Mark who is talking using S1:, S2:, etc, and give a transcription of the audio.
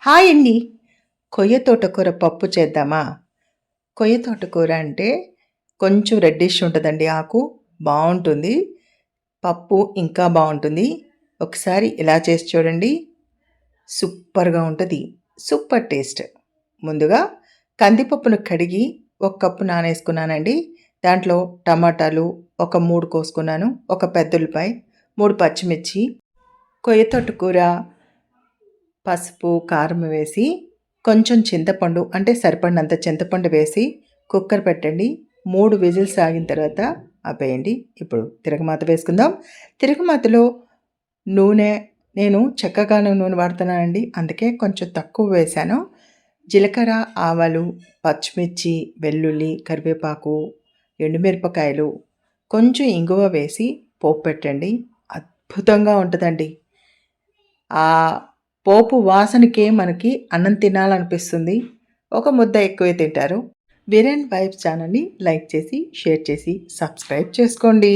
S1: Hi అండి. కొయ్య తోటకూర పప్పు చేద్దామా? కొయ్య తోటకూర అంటే కొంచెం రెడ్డిష్ ఉంటుందండి ఆకు బాగుంటుంది. పప్పు ఇంకా బాగుంటుంది. ఒకసారి ఇలా చేసి చూడండి. సూపర్గా ఉంటుంది. Super taste. ముందుగా కందిపప్పును కడిగి ఒక కప్పు నానేసుకున్నానండి. దాంట్లో టమాటాలు ఒక మూడు కోసుకున్నాను. ఒక పెద్దలపై మూడు పచ్చిమిర్చి. కొయ్య తోటకూర పసుపు కారం వేసి కొంచెం చింతపండు అంటే సరిపడినంత చింతపండు వేసి కుక్కర్ పెట్టండి. మూడు విజిల్స్ ఆగిన తర్వాత ఆపేయండి. ఇప్పుడు తిరగమాత వేసుకుందాం. తిరగమాతలో నూనె నేను చెక్కగాను నూనె వాడుతున్నానండి. అందుకే కొంచెం తక్కువ వేశాను. జీలకర్ర ఆవాలు పచ్చిమిర్చి వెల్లుల్లి కరివేపాకు ఎండుమిరపకాయలు కొంచెం ఇంగువ వేసి పోపు పెట్టండి. అద్భుతంగా ఉంటుందండి. ఆ పోపు వాసనకే మనకి అన్నం తినాలనిపిస్తుంది. ఒక ముద్ద ఎక్కువే తింటారు. విరెన్ వైబ్స్ ఛానల్ని లైక్ చేసి షేర్ చేసి సబ్స్క్రైబ్ చేసుకోండి.